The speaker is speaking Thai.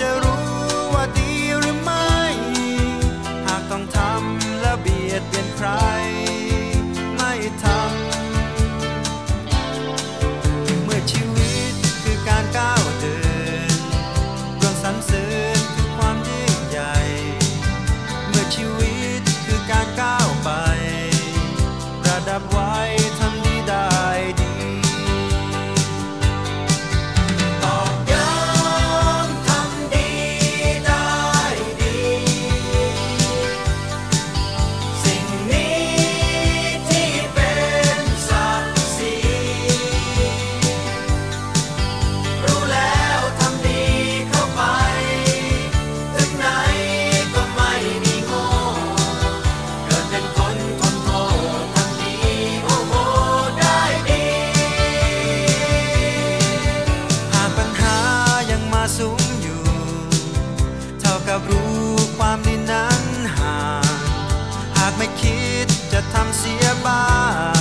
quiero ูงอยู่ เท่ากับรู้ความในนั้นห่าง หากไม่คิดจะทำเสียบ้าง